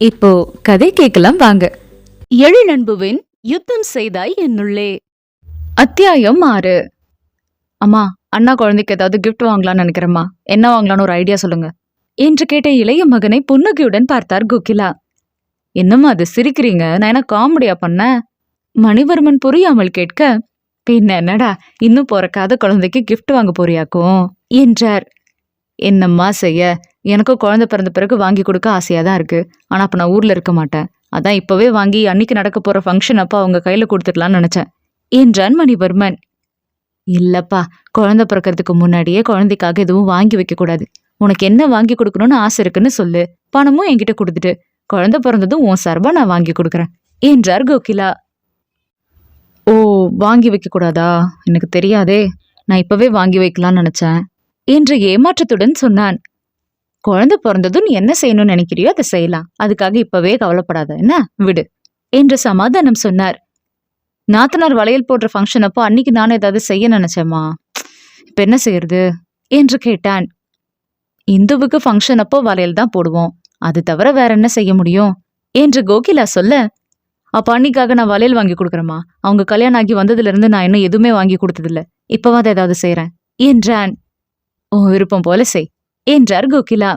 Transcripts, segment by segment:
இப்போ கதை கேட்கலாம் வாங்க. எழிலன்புவின் யுத்தம் செய்தாய் என்னுள்ளே. அத்தியாயம் ஆறு. அம்மா அண்ணா குழந்தைக்கு ஏதாவது கிஃப்ட் வாங்கலாம்னு நினைக்கிறேம்மா. என்ன வாங்கலாம்னு ஒரு ஐடியா சொல்லுங்க. என்று கேட்ட இளைய மகனை புன்னகையுடன் பார்த்தார் கோகிலா. என்னம்மா அது சிரிக்கிறீங்க? நான் என்ன காமெடியா பண்ணேன்? மணிவர்மன் புரியாமல் கேட்க பின்ன என்னடா? இன்னும் பிறக்காத குழந்தைக்கு கிஃப்ட் வாங்க போறியாக்கும்? என்றார். என்னம்மா செய்ய? எனக்கும் குழந்த பிறந்த பிறகு வாங்கி கொடுக்க ஆசையாக தான் இருக்குது ஆனால் அப்போ நான் ஊரில் இருக்க மாட்டேன். அதான் இப்போவே வாங்கி அன்னைக்கு நடக்க போகிற ஃபங்க்ஷன் அப்போ அவங்க கையில் கொடுத்துடலான்னு நினச்சேன். என்றான் மணிவர்மன் இல்லைப்பா குழந்த பிறக்கிறதுக்கு முன்னாடியே குழந்தைக்காக எதுவும் வாங்கி வைக்கக்கூடாது உனக்கு என்ன வாங்கி கொடுக்கணும்னு ஆசை இருக்குன்னு சொல்லு. பணமும் என்கிட்ட கொடுத்துட்டு. குழந்த பிறந்ததும் உன் சார்பாக நான் வாங்கி கொடுக்குறேன். என்றார் கோகிலா. ஓ வாங்கி வைக்கக்கூடாதா எனக்கு தெரியாதே. நான் இப்போவே வாங்கி வைக்கலாம்னு நினச்சேன். என்று ஏமாற்றத்துடன் சொன்னான். குழந்தை பிறந்ததும் நீ என்ன செய்யணும்னு நினைக்கிறியோ அதை செய்யலாம். அதுக்காக இப்பவே கவலைப்படாத. என்ன? விடு. என்று சமாதானம் சொன்னார். நாத்தனார் வளையல் போடுற ஃபங்க்ஷன் அப்போ அன்னைக்கு நானும் ஏதாவது செய்ய நினைச்சேம்மா. இப்ப என்ன செய்யறது? என்று கேட்டான். இந்துவுக்கு ஃபங்க்ஷன் அப்போ வளையல் தான் போடுவோம். அது தவிர வேற என்ன செய்ய முடியும்? என்று கோகிலா சொல்ல அப்ப அன்னைக்காக நான் வளையல் வாங்கி கொடுக்குறேம்மா. அவங்க கல்யாணம் ஆகி வந்ததுல இருந்து நான் இன்னும் எதுவுமே வாங்கி கொடுத்ததில்ல. இப்பவாத ஏதாவது செய்யறேன் என்றான். உன் விருப்பம் போல செய். என்றார் கோகிலா.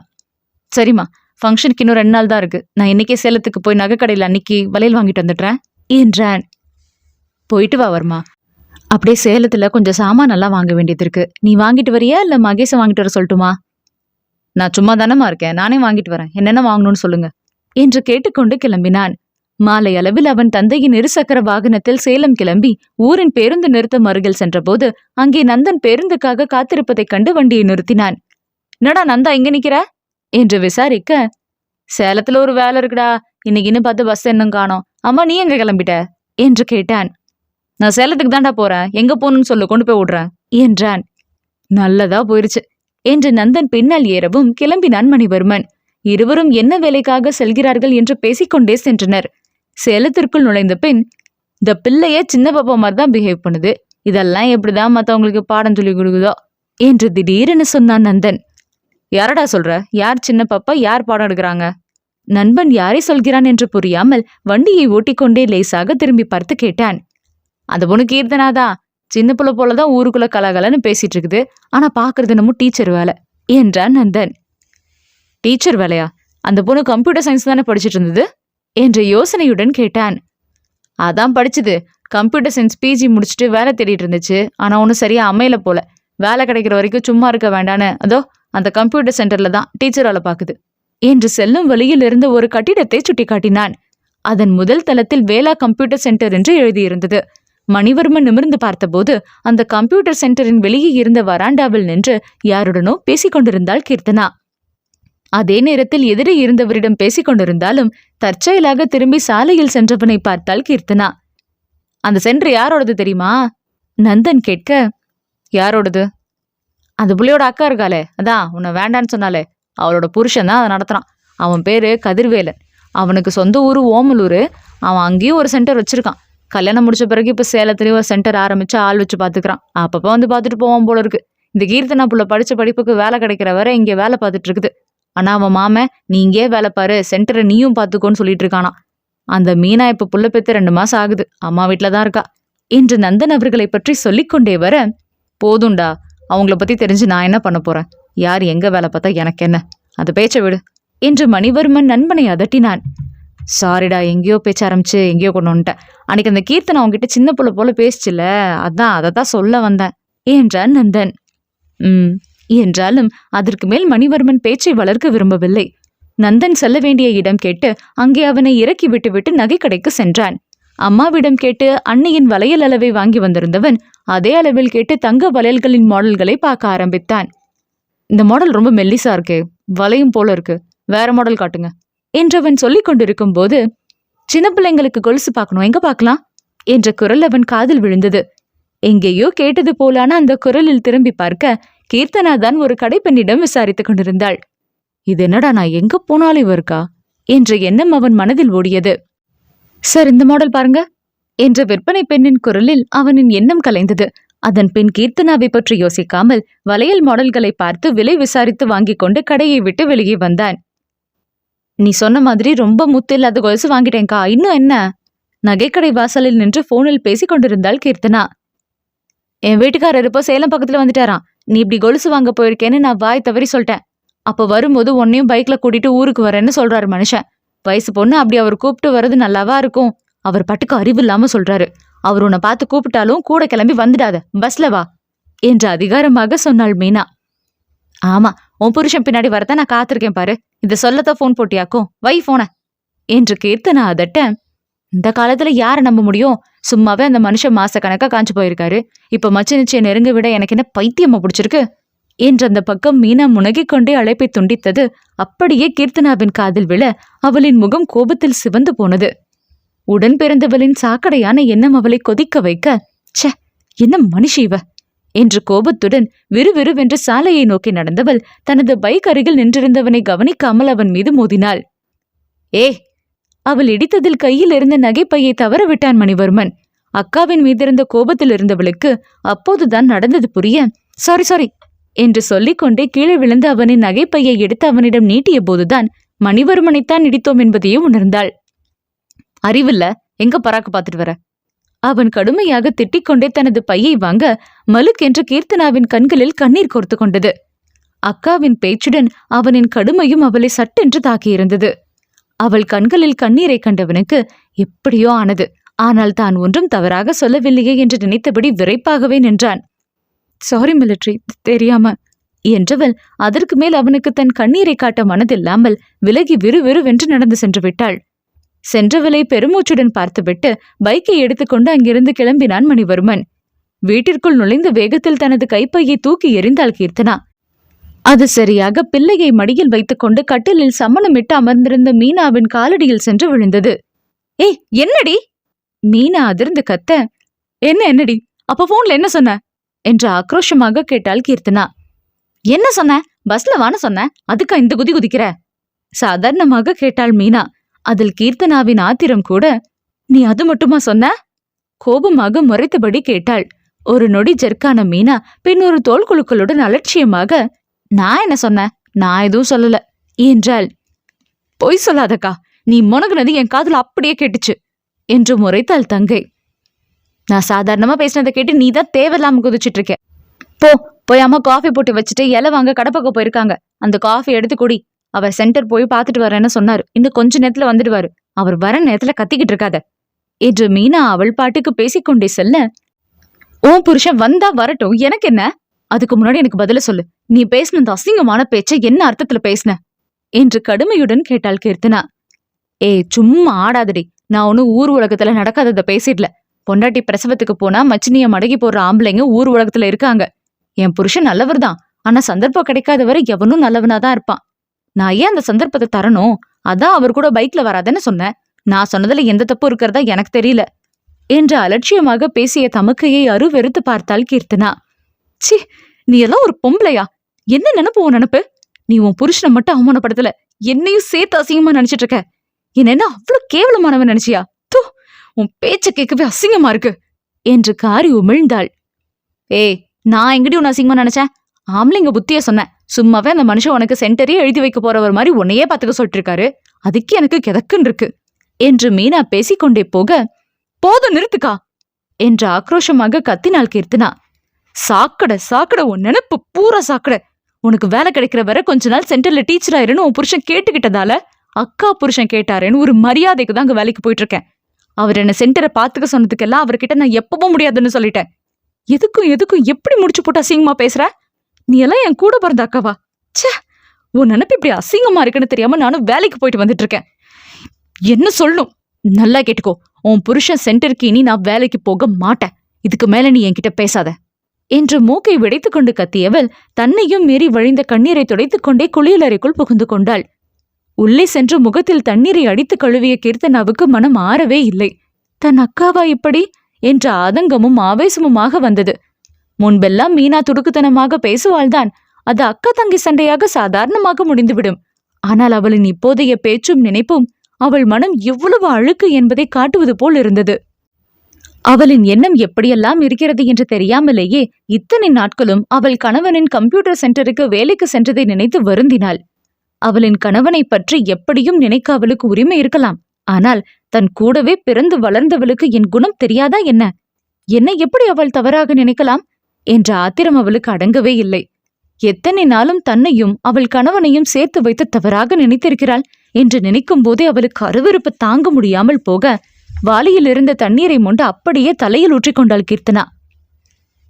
சரிம்மா ஃபங்க்ஷனுக்கு இன்னும் ரெண்டு நாள் தான் இருக்கு. நான் இன்னைக்கே சேலத்துக்கு போய் நகைக்கடையில் அன்னைக்கு வளையல் வாங்கிட்டு வந்துடுறேன் என்றான். போயிட்டு வா வர்மா. அப்படியே சேலத்துல கொஞ்சம் சாமான் நல்லா வாங்க வேண்டியது இருக்கு. நீ வாங்கிட்டு வரியா இல்லை மகேஷை வாங்கிட்டு வர சொல்லட்டுமா? நான் சும்மா தானமா இருக்கேன் நானே வாங்கிட்டு வரேன். என்னென்ன வாங்கணும்னு சொல்லுங்க என்று கேட்டுக்கொண்டு கிளம்பினான். மாலை அளவில் அவன் தந்தையின் இருசக்கர வாகனத்தில் சேலம் கிளம்பி ஊரின் பேருந்து நிறுத்தம் அருகில் சென்றபோது அங்கே நந்தன் பேருந்துக்காக காத்திருப்பதைக் கண்டு வண்டியை நிறுத்தினான். என்னடா நந்தா இங்க நிக்கிற? என்று விசாரிக்க சேலத்துல ஒரு வேலை இருக்குடா. இன்னைக்குன்னு பார்த்து பஸ் என்னும் காணோம். அம்மா நீ எங்க கிளம்பிட்ட? என்று கேட்டான். நான் சேலத்துக்கு தான்டா போறேன். எங்க போகணும்னு சொல்லு. கொண்டு போய் விடுறேன். என்றான். நல்லதா போயிருச்சு. என்று நந்தன் பின்னால் ஏறவும் கிளம்பினான் மணிவர்மன். இருவரும் என்ன வேலைக்காக செல்கிறார்கள் என்று பேசிக்கொண்டே சென்றனர். சேலத்திற்குள் நுழைந்த பின் இந்த பிள்ளைய சின்ன பாப்பா மாதிரி தான் பிஹேவ் பண்ணுது. இதெல்லாம் எப்படிதான் மத்தவங்களுக்கு பாடம் சொல்லி கொடுக்குதோ? என்று திடீரென சொன்னான் நந்தன். யாரடா சொல்ற? யார் சின்ன பாப்பா? யார் பாடம் எடுக்கிறாங்க? நண்பன் யாரை சொல்கிறான் என்று புரியாமல் வண்டியை ஓட்டிக்கொண்டே லேசாக திரும்பி பார்த்து கேட்டான். அந்த பொண்ணு கீர்த்தனாதா? சின்ன புள்ள போலதான் ஊருக்குள்ள கலகலன்னு பேசிட்டு இருக்குது ஆனா பாக்குறது நம்ம டீச்சர் வேலை என்றான் நந்தன் டீச்சர் வேலையா? அந்த பொண்ணு கம்ப்யூட்டர் சயின்ஸ் தானே படிச்சுட்டு இருந்தது என்ற யோசனையுடன் கேட்டான். அதான் படிச்சது. கம்ப்யூட்டர் சயின்ஸ் பிஜி முடிச்சுட்டு வேலை தேடிட்டு இருந்துச்சு ஆனா ஒன்றும் சரியா அமையல போல. வேலை கிடைக்கிற வரைக்கும் சும்மா இருக்க வேண்டான்னு. அதோ அந்த கம்ப்யூட்டர் சென்டர்ல தான் டீச்சர் பாக்குது என்று செல்லும் வழியில் இருந்த ஒரு கட்டிடத்தை சுட்டிக்காட்டினான். அதன் முதல் தளத்தில் வேளா கம்ப்யூட்டர் சென்டர் என்று எழுதியிருந்தது. மணிவர்மன் நிமிர்ந்து பார்த்தபோது அந்த கம்ப்யூட்டர் சென்டரின் வெளியே இருந்த வராண்டாவில் நின்று யாருடனோ பேசிக்கொண்டிருந்தாள் கீர்த்தனா. அதே நேரத்தில் எதிரே இருந்தவரிடம் பேசிக் கொண்டிருந்தாலும் தற்செயலாக திரும்பி சாலையில் சென்றவனை பார்த்தாள் கீர்த்தனா. அந்த சென்டர் யாரோடது தெரியுமா? நந்தன் கேட்க யாரோடது? அந்த புள்ளையோட அக்கா இருக்காளே. அதான் உன்னை வேண்டான்னு சொன்னாலே அவளோட புருஷன் தான் அதை நடத்துகிறான் அவன் பேர் கதிர்வேலன். அவனுக்கு சொந்த ஊர் ஓமலூர். அவன் அங்கேயும் ஒரு சென்டர் வச்சுருக்கான். கல்யாணம் முடிச்ச பிறகு இப்போ சேலத்துலேயும் ஒரு சென்டர் ஆரம்பித்து ஆள் வச்சு பார்த்துக்கிறான் அப்பப்போ வந்து பார்த்துட்டு போவான் போல இருக்கு. இந்த கீர்த்தனா புள்ள படித்த படிப்புக்கு வேலை கிடைக்கிற வரை இங்கே வேலை பார்த்துட்டு இருக்குது. ஆனால் அவன் மாமன் நீ இங்கே வேலை பாரு. சென்டரை நீயும் பார்த்துக்கோன்னு சொல்லிட்டு இருக்கானா. அந்த மீனா இப்போ புள்ள பெற்று ரெண்டு மாதம் ஆகுது. அம்மா வீட்டில் தான் இருக்கா. என்று நந்தன் அவர்களை பற்றி சொல்லிக்கொண்டே வர போதுண்டா. அவங்கள பத்தி தெரிஞ்சு நான் என்ன பண்ண போறேன்? யார் எங்க வேலை பார்த்தா எனக்கு என்ன? அது பேச்ச விடு. என்று மணிவர்மன் நண்பனை அதட்டினான். சாரிடா எங்கேயோ பேச்ச ஆரம்பிச்சு எங்கேயோ கொண்டு வந்துட்டேன். அன்னைக்கு அந்த கீர்த்தனை அவங்ககிட்ட சின்ன புள்ள போல பேசிச்சுல அதான் அதை தான் சொல்ல வந்தேன் என்றான் நந்தன். ம் என்றாலும் அதற்கு மேல் மணிவர்மன் பேச்சை வளர்க்க விரும்பவில்லை. நந்தன் செல்ல வேண்டிய இடம் கேட்டு அங்கே அவனை இறக்கி விட்டுவிட்டு நகைக்கடைக்கு சென்றான். அம்மாவிடம் கேட்டு அன்னையின் வளையல் அளவை வாங்கி வந்திருந்தவன் அதே அளவில் கேட்டு தங்க வளையல்களின் மாடல்களை பார்க்க ஆரம்பித்தான். இந்த மாடல் ரொம்ப மெல்லிசா இருக்கு. வளையும் போல இருக்கு. வேற மாடல் காட்டுங்க. என்றவன் சொல்லிக் கொண்டிருக்கும் போது சின்ன பிள்ளைங்களுக்கு கொலுசு பார்க்கணும். எங்க பார்க்கலாம்? என்ற குரல் அவன் காதில் விழுந்தது. எங்கேயோ கேட்டது போலான அந்த குரலில் திரும்பி பார்க்க கீர்த்தனா தான் ஒரு கடைப்பெண்ணிடம் விசாரித்துக் கொண்டிருந்தாள். இது என்னடா நான் எங்க போனாலும் இவருக்கா? என்ற எண்ணம் அவன் மனதில் ஓடியது. சார் இந்த மாடல் பாருங்க. என்ற விற்பனை பெண்ணின் குரலில் அவனின் எண்ணம் கலைந்தது. அதன் பின் கீர்த்தனாவை பற்றி யோசிக்காமல் வளையல் மாடல்களை பார்த்து விலை விசாரித்து வாங்கிக் கொண்டு கடையை விட்டு வெளியே வந்தான். நீ சொன்ன மாதிரி ரொம்ப முத்து இல்லாத கொலுசு வாங்கிட்டேன்க்கா. இன்னும் என்ன? நகைக்கடை வாசலில் நின்று போனில் பேசிக் கொண்டிருந்தாள் கீர்த்தனா. என் வீட்டுக்காரர் இப்போ சேலம் பக்கத்துல வந்துட்டாராம். நீ இப்படி கொலுசு வாங்க போயிருக்கேன்னு நான் வாய் தவறி சொல்லிட்டேன். அப்ப வரும்போது உன்னையும் பைக்ல கூட்டிட்டு ஊருக்கு வரேன்னு சொல்றாரு மனுஷன். வயசு பொண்ணு அப்படி அவர் கூப்பிட்டு வர்றது நல்லாவா இருக்கும்? அவர் பட்டுக்கு அறிவு இல்லாம சொல்றாரு. அவர் உன்னை பார்த்து கூப்பிட்டாலும் கூட கிளம்பி வந்துடாத. பஸ்ல வா. என்று அதிகாரமாக சொன்னாள் மீனா. ஆமா உன் புருஷன் பின்னாடி வரத்தான் நான் காத்திருக்கேன் பாரு. இந்த சொல்லத்தான் ஃபோன் போட்டியாக்கும் வை போன என்று கீர்த்தனா அதட்ட இந்த காலத்துல யார நம்ப முடியும்? சும்மாவே அந்த மனுஷன் மாச கணக்கா காஞ்சு போயிருக்காரு. இப்ப மச்சு நிச்சயம் நெருங்க விட எனக்கு என்ன பைத்தியமா பிடிச்சிருக்கு? என்று அந்த பக்கம் மீனா முனகிக் கொண்டே அழைப்பை துண்டித்தது. அப்படியே கீர்த்தனாவின் காதில் விழ அவளின் முகம் கோபத்தில் சிவந்து போனது. உடன் பிறந்தவளின் சாக்கடையான எண்ணம் அவளை கொதிக்க வைக்க ச்சே என்ன மனுஷி இவ? என்று கோபத்துடன் விறுவிறுவென்று சாலையை நோக்கி நடந்தவள் தனது பைக் அருகில் நின்றிருந்தவனை கவனிக்காமல் அவன் மீது மோதினாள். ஏ! அவள் இடித்ததில் கையில் இருந்த நகைப்பையை தவற விட்டான் மணிவர்மன். அக்காவின் மீதிருந்த கோபத்தில் இருந்தவளுக்கு அப்போதுதான் நடந்தது புரிய சாரி சாரி என்று சொல்லிக்கொண்டே கீழே விழுந்து அவனின் நகைப்பையை எடுத்து அவனிடம் நீட்டிய போதுதான் மணிவர்மனைத்தான் இடித்தோம் என்பதையே உணர்ந்தாள். அறிவில்ல எங்க பராக்கு பார்த்துட்டு வர? அவன் கடுமையாக திட்டிக்கொண்டே தனது பையை வாங்க மலுக்கென்று கீர்த்தனாவின் கண்களில் கண்ணீர் கோர்த்து கொண்டது. அக்காவின் பேச்சுடன் அவனின் கடுமையும் அவளை சட்டென்று தாக்கியிருந்தது. அவள் கண்களில் கண்ணீரை கண்டவனுக்கு எப்படியோ ஆனது. ஆனால் தான் ஒன்றும் தவறாக சொல்லவில்லையே என்று நினைத்தபடி விரைப்பாகவே நின்றான். சாரி மிலிட்ரி தெரியாம. என்றவள் அதற்கு மேல் அவனுக்கு தன் கண்ணீரை காட்ட மனதில்லாமல் விலகி விறுவிறுவென்று நடந்து சென்று விட்டாள். சென்றவளை பெருமூச்சுடன் பார்த்துவிட்டு பைக்கை எடுத்துக்கொண்டு அங்கிருந்து கிளம்பினான் மணிவர்மன். வீட்டிற்குள் நுழைந்த வேகத்தில் தனது கைப்பையை தூக்கி எறிந்தாள் கீர்த்தனா. அது சரியாக பிள்ளையை மடியில் வைத்துக்கொண்டு கட்டிலில் சம்மணமிட்டு அமர்ந்திருந்த மீனாவின் காலடியில் சென்று விழுந்தது. ஏய் என்னடி? மீனா அதிர்ந்து கத்த. என்ன என்னடி? அப்ப போன்ல என்ன சொன்ன? என்று ஆக்ரோஷமாக கேட்டாள் கீர்த்தனா. என்ன சொன்ன? பஸ்ல வான சொன்ன? அதுக்கா இந்த குதி குதிக்கிற? சாதாரணமாக கேட்டாள் மீனா. அதில் கீர்த்தனாவின் ஆத்திரம் கூட நீ அது மட்டுமா சொன்ன? கோபமாக முறைத்தபடி கேட்டாள். ஒரு நொடி ஜெர்க்கான மீனா பின் ஒரு தோல் குழுக்களுடன் அலட்சியமாக நான் என்ன சொன்னேன் நான் எதுவும் சொல்லல என்றாள். பொய் சொல்லாதக்கா. நீ முனகுனது என் காதுல அப்படியே கேட்டுச்சு என்று முறைத்தாள் தங்கை. நான் சாதாரணமா பேசினதை கேட்டு நீ தான் தேவையில்லாம குதிச்சிட்டு இருக்க போ போய் அம்மா காஃபி போட்டு வச்சுட்டு இலை வாங்க கடப்பக்கம் போயிருக்காங்க. அந்த காஃபி எடுத்து குடி. அவர் சென்டர் போய் பார்த்துட்டு வரேன்னு சொன்னாரு. இன்னும் கொஞ்ச நேரத்துல வந்துடுவாரு. அவர் வர நேரத்துல கத்திக்கிட்டு இருக்காத. என்று மீனா அவள் பாட்டுக்கு பேசிக்கொண்டே செல்ல உன் புருஷன் வந்தா வரட்டும். எனக்கு என்ன? அதுக்கு முன்னாடி எனக்கு பதில சொல்லு. நீ பேசின இந்த அசிங்கமான பேச்சை என்ன அர்த்தத்துல பேசின? என்று கடுமையுடன் கேட்டாள் கீர்த்தனா. ஏய் சும்மா ஆடாதடி. நான் ஒன்னும் ஊர் உலகத்துல நடக்காதத பேசிடல. பொண்டாட்டி பிரசவத்துக்கு போனா மச்சினிய மடகி போடுற ஆம்பளைங்க ஊர் உலகத்துல இருக்காங்க. என் புருஷன் நல்லவர் தான் ஆனா சந்தர்ப்பம் கிடைக்காத வரை எவனும் நல்லவனாதான் இருப்பான். நான் ஏன் அந்த சந்தர்ப்பத்தை தரணும்? அதான் அவர் கூட பைக்ல வராதன்னு சொன்னேன். நான் சொன்னதுல எந்த தப்பு இருக்கிறதா எனக்கு தெரியல. என்று அலட்சியமாக பேசிய தமக்கையை அருவெறுத்து பார்த்தாள் கீர்த்தனா. சி நீ எல்லாம் ஒரு பொம்பளையா? என்ன நினப்பு உன் நினப்பு? நீ உன் புருஷனை மட்டும் அவமானப்படுத்தல. என்னையும் சேர்த்து அசிங்கமா நினைச்சிட்டு இருக்க. என்ன அவ்வளவு கேவலமானவன் நினைச்சியா? உன் பேச்ச கேட்கவே அசிங்கமா இருக்கு என்று காரி உமிழ்ந்தாள். ஏய் நான் எங்கடி உன்னை அசிங்கமா நினைச்சேன்? ஆம்பளைங்க புத்திய சொன்னேன் சும்மாவே அந்த மனுஷன் உனக்கு சென்டரே எழுதி வைக்க போறவர் மாதிரி உன்னையே பாத்துக்க சொல்லிட்டு இருக்காரு அதுக்கு எனக்கு கிதக்குன்னு இருக்கு என்று மீனா பேசிக்கொண்டே போக போதும் நிறுத்துக்கா என்று ஆக்ரோஷமாக கத்தினாள் கீர்த்தினா. சாக்கடை சாக்கடை உன் நினைப்பு பூரா சாக்கடை. உனக்கு வேலை கிடைக்கிற வரை கொஞ்ச நாள் சென்டர்ல டீச்சர் ஆயிருன்னு உன் புருஷன் கேட்டுக்கிட்டதால அக்கா புருஷன் கேட்டாருன்னு ஒரு மரியாதைக்கு தான் அங்க வேலைக்கு போயிட்டு இருக்கேன். அவர் என்ன சென்டரை பாத்துக்க சொன்னதுக்கெல்லாம் அவர்கிட்ட நான் எப்பவும் முடியாதுன்னு சொல்லிட்டேன். எதுக்கும் எதுக்கும் எப்படி முடிச்சு போட்டு அசிங்கமா பேசுற? நீ எல்லாம் என் கூட பிறந்த அக்காவா? ச்சே உன் நினைப்பு இப்படி அசிங்கமா இருக்குன்னு தெரியாம நானும் வேலைக்கு போயிட்டு வந்துட்டு இருக்கேன். என்ன சொல்லணும்? நல்லா கேட்டுக்கோ. உன் புருஷன் சென்டருக்கு இனி நான் வேலைக்கு போக மாட்டேன். இதுக்கு மேல நீ என்கிட்ட பேசாத. என்று மூக்கை விடைத்துக்கொண்டு கத்தியவள் தன்னையும் மீறி வழிந்த கண்ணீரை துடைத்துக் கொண்டே குளியலறைக்குள் புகுந்து கொண்டாள். உள்ளே சென்று முகத்தில் தண்ணீரை அடித்து கழுவிய கீர்த்தனாவுக்கு மனம் ஆறவே இல்லை. தன் அக்காவா இப்படி? என்ற ஆதங்கமும் ஆவேசமுமாக வந்தது. முன்பெல்லாம் மீனா துடுக்குத்தனமாக பேசுவாள்தான். அது அக்கா தங்கி சண்டையாக சாதாரணமாக முடிந்துவிடும். ஆனால் அவளின் இப்போதைய பேச்சும் நினைப்பும் அவள் மனம் எவ்வளவு அழுக்கு என்பதை காட்டுவது போல் இருந்தது. அவளின் எண்ணம் எப்படியெல்லாம் இருக்கிறது என்று தெரியாமலேயே இத்தனை நாட்களும் அவள் கணவனின் கம்ப்யூட்டர் சென்டருக்கு வேலைக்கு சென்றதை நினைத்து வருந்தினாள். அவளின் கணவனைப் பற்றி எப்படியும் நினைக்க அவளுக்கு உரிமை இருக்கலாம். ஆனால் தன் கூடவே பிறந்து வளர்ந்தவளுக்கு என் குணம் தெரியாதா என்ன? என்னை எப்படி அவள் தவறாக நினைக்கலாம்? என்ற ஆத்திரம் அவளுக்கு அடங்கவே இல்லை. எத்தனை நாளும் தன்னையும் அவள் கணவனையும் சேர்த்து வைத்து தவறாக நினைத்திருக்கிறாள் என்று நினைக்கும் போதே அவளுக்கு அருவருப்பு தாங்க முடியாமல் போக வாளியில் இருந்த தண்ணீரை மொண்டு அப்படியே தலையில் ஊற்றிக்கொண்டாள் கீர்த்தனா.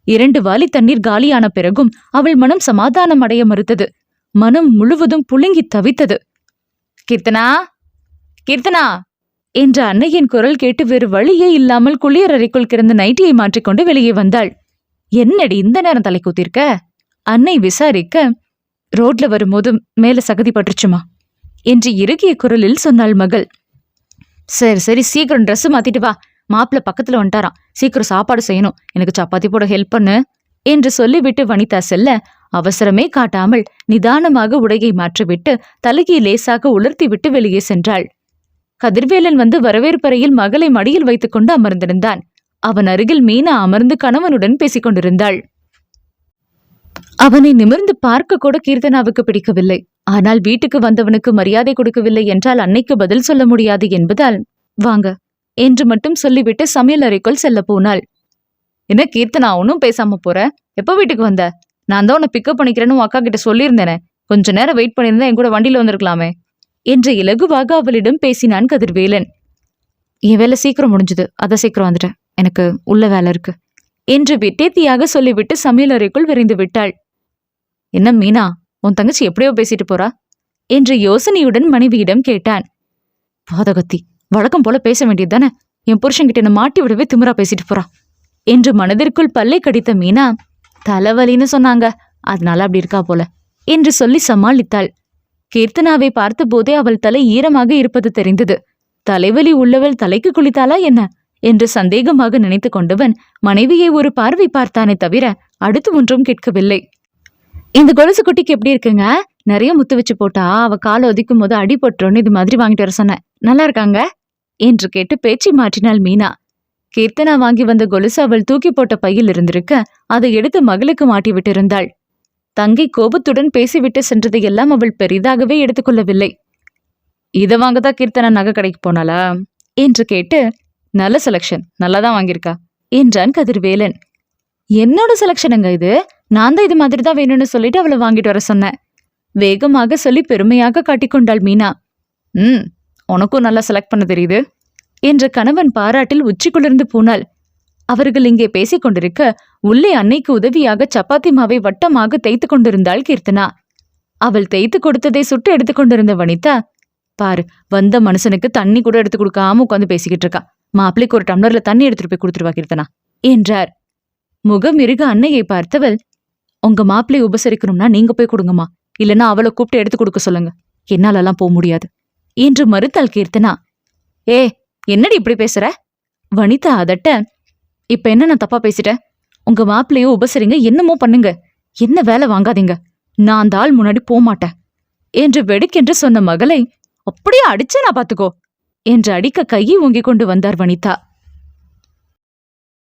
இரண்டு வாலி தண்ணீர் காலியான பிறகும் அவள் மனம் சமாதானம் அடைய மறுத்தது. மனம் முழுவதும் புழுங்கி தவித்தது. கீர்த்தனா கீர்த்தனா என்ற அன்னையின் குரல் கேட்டு வேறு வழியே இல்லாமல் குளியலறைக்குள் கிடந்த நைட்டியை மாற்றிக்கொண்டு வெளியே வந்தாள். என்னடி இந்த நேரம் தலை கூத்திருக்க? அன்னை விசாரிக்க ரோட்ல வரும்போது மேல சகதி பட்டுச்சுமா என்று இறுகிய குரலில் சொன்னாள் மகள். சரி சரி சீக்கிரம் ட்ரெஸ் மாத்திட்டு வா. மாப்பிள்ள பக்கத்துல வந்துட்டாராம். சீக்கிரம் சாப்பாடு செய்யணும். எனக்கு சப்பாத்தி போட ஹெல்ப் பண்ணு என்று சொல்லிவிட்டு வனிதா செல்ல அவசரமே காட்டாமல் நிதானமாக உடையை மாற்றிவிட்டு தலையை லேசாக உலர்த்திவிட்டு வெளியே சென்றாள். கதிர்வேலன் வந்து வரவேற்பறையில் மகளை மடியில் வைத்துக்கொண்டு அமர்ந்திருந்தான். அவன் அருகில் மீனா அமர்ந்து கணவனுடன் பேசிக் கொண்டிருந்தாள். அவனை நிமிர்ந்து பார்க்க கூட கீர்த்தனாவுக்கு பிடிக்கவில்லை. ஆனால் வீட்டுக்கு வந்தவனுக்கு மரியாதை கொடுக்கவில்லை என்றால் அன்னைக்கு பதில் சொல்ல முடியாது என்பதால் வாங்க என்று மட்டும் சொல்லிவிட்டு சமையல் அறைக்குள் செல்ல போனாள். என்ன கீர்த்தனா ஒன்னும் பேசாம போற? எப்போ வீட்டுக்கு வந்த? நான் தான் உன்னை பிக்கப் பண்ணிக்கிறேன்னு உன் அக்கா கிட்ட சொல்லியிருந்தேனே. கொஞ்ச நேரம் வெயிட் பண்ணியிருந்தா என் கூட வண்டியில வந்திருக்கலாமே. என்று இலகுவாக அவளிடம் பேசினான் கதிர்வேலன். என் வேலை சீக்கிரம் முடிஞ்சது. அத சீக்கிரம் வந்துட்டேன். எனக்கு உள்ள வேலை இருக்கு. என்று விட்டேத்தியாக சொல்லிவிட்டு சமையல் அறைக்குள் விரைந்து விட்டாள். என்ன மீனா உன் தங்கச்சி எப்படியோ பேசிட்டு போறா? என்று யோசனையுடன் மனைவியிடம் கேட்டான். பாதகத்தி வழக்கம் போல பேச வேண்டியதுதானே என் புருஷன்கிட்ட என்ன மாட்டி விடவே திமிரா பேசிட்டு போறா. என்று மனதிற்குள் பல்லை கடித்த மீனா தலைவலின்னு சொன்னாங்க. அதனால அப்படி இருக்கா போல என்று சொல்லி சமாளித்தாள். கீர்த்தனாவை பார்த்தபோதே அவள் தலை ஈரமாக இருப்பது தெரிந்தது. தலைவலி உள்ளவள் தலைக்கு குளித்தாளா என்ன? என்று சந்தேகமாக நினைத்து கொண்டவன் மனைவியை ஒரு பார்வை பார்த்தானே தவிர அடுத்து ஒன்றும் கேட்கவில்லை. இந்த கொலுசு குட்டிக்கு எப்படி இருக்குங்க? நிறைய முத்து வச்சு போட்டா அவ காலை ஒதிக்கும் போது அடிபட்டுறோன்னு இது மாதிரி வாங்கிட்டு வர சொன்னேன் நல்லா இருக்காங்க? என்று கேட்டு பேச்சு மாற்றினாள் மீனா. கீர்த்தனா வாங்கி வந்த கொலுசு அவள் தூக்கி போட்ட பையில் இருந்திருக்க அதை எடுத்து மகளுக்கு மாட்டி விட்டிருந்தாள். தங்கை கோபத்துடன் பேசிவிட்டு சென்றதையெல்லாம் அவள் பெரிதாகவே எடுத்துக்கொள்ளவில்லை இதை வாங்கதான் கீர்த்தனா நகை கடைக்கு போனாளா? என்று கேட்டு நல்ல செலக்ஷன் நல்லா தான் வாங்கியிருக்கா என்றான் கதிர்வேலன். என்னோட செலக்ஷனுங்க இது? நான் தான் இது மாதிரி தான் வேணும்னு சொல்லிட்டு அவளை வாங்கிட்டு வர சொன்னேன் வேகமாக சொல்லி பெருமையாக காட்டிக்கொண்டாள் மீனா. ம் உனக்கும் நல்லா செலக்ட் பண்ண தெரியுது. என்ற கணவன் பாராட்டில் உச்சி குளிர்ந்து போனாள். அவர்கள் இங்கே பேசிக் கொண்டிருக்க உள்ளே அன்னைக்கு உதவியாக சப்பாத்தி மாவை வட்டமாக தேய்த்து கொண்டிருந்தாள் கீர்த்தனா. அவள் தேய்த்து கொடுத்ததை சுட்டு எடுத்துக் கொண்டிருந்த வனிதா பாரு வந்த மனுஷனுக்கு தண்ணி கூட எடுத்து கொடுக்காம உட்காந்து பேசிக்கிட்டு இருக்கா. மாப்பிள்ளைக்கு ஒரு டம்ளர்ல தண்ணி எடுத்துட்டு போய் கொடுத்துருவா கீர்த்தனா என்றார். முகம் இருக அன்னையை பார்த்தவள் உங்க மாப்பிள்ளை உபசரிக்கணும்னா நீங்க போய் கொடுங்கம்மா. இல்லைன்னா அவளை கூப்பிட்டு எடுத்து கொடுக்க சொல்லுங்க. என்னாலெல்லாம் போக முடியாது என்று மறுத்தாள் கீர்த்தனா. ஏ என்னடி இப்படி பேசுற? வனிதா அதட்ட இப்ப என்ன நான் தப்பா பேசிட்டேன்? உங்க மாப்பிள்ளையோ உபசரிங்க என்னமோ பண்ணுங்க. என்ன வேலை வாங்காதீங்க. நான் அந்த ஆள் முன்னாடி போக மாட்டேன் என்று வெடுக்கென்று சொன்ன மகளை அப்படியே அடிச்சே நான் பாத்துக்கோ. என்று அடிக்க கையை ஓங்கிக் கொண்டு வந்தார் வனிதா.